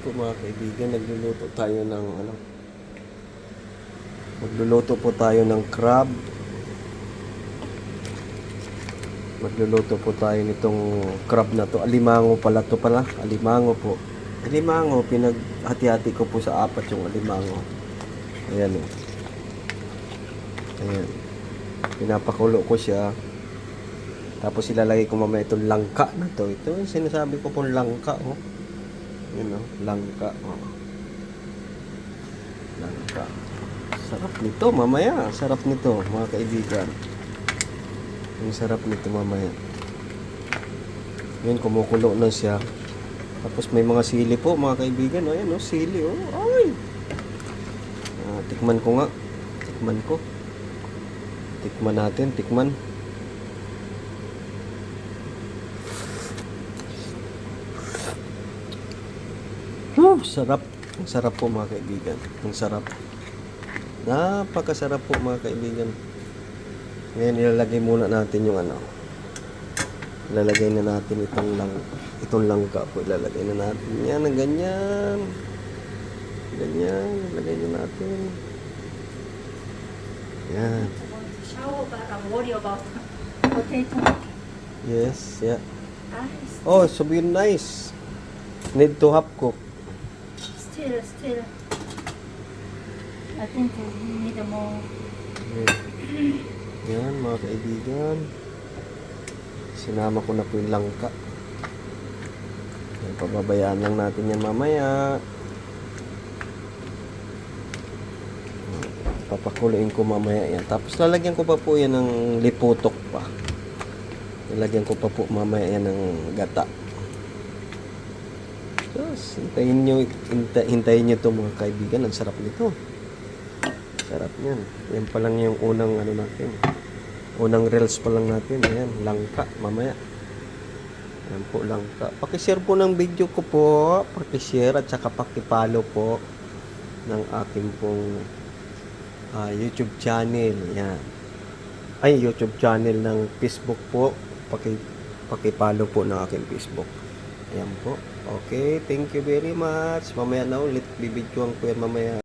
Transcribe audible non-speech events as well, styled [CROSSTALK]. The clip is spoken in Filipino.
po mga kaibigan, nagluluto tayo ng ano. Magluluto po tayo ng crab. Magluluto po tayo nitong crab na to. Alimango pala to pala. Alimango po. Alimango, pinaghati-hati ko po sa apat yung alimango. Ayan o. Ayan. Pinapakulo ko siya. Tapos ilalagay ko mamaya itong langka na to. Ito yung sinasabi ko pong langka, oh. Yun, oh. Langka, oh. Langka. Sarap nito, mamaya. Sarap nito, mga kaibigan. Ang sarap nito mamaya. Yun, kumukulo na siya. Tapos may mga sili po, mga kaibigan. Oh, Ayan, oh, sili, oh. Ay! Ah, tikman ko nga. Tikman ko. Tikman natin, tikman. Whew, sarap. Ang sarap po mga kaibigan. Ang sarap. Napakasarap po mga kaibigan. Ngayon ilalagay muna natin yung ano. Ilalagay na natin itong lang itong langka po. Ilalagay na natin yan ng ganyan. Ganyan. Ilalagay na natin. Yan. shower, but I'm worried about [LAUGHS] potato. Yes. Yeah. Ah, Oh, so be nice. Need to half cook. Still, still. I think we need more. Yan. Yan, mga kaibigan. Sinama ko na po yung langka. Yan, pababayaan lang natin yan mamaya. Papakuluin ko mamaya yan. Tapos lalagyan ko pa po yan ng liputok pa. Lalagyan ko pa po mamaya yan ng gata. Just, hintayin nyo, hinta, hintayin nyo to mga kaibigan. Ang sarap nito. Sarap niyan. Yan pa lang yung unang ano natin. Unang reels pa lang natin. Ayan, langka. Mamaya. Ayan po, langka. Pakishare po ng video ko po. Pakishare at saka pakipalo po ng aking pong ah, YouTube channel. Yan. Ay, YouTube channel ng Facebook po. Paki, pakipalo po ng aking Facebook. Ayan po. Okay, thank you very much. Mamaya na ulit. Bibidyoan ko yan mamaya.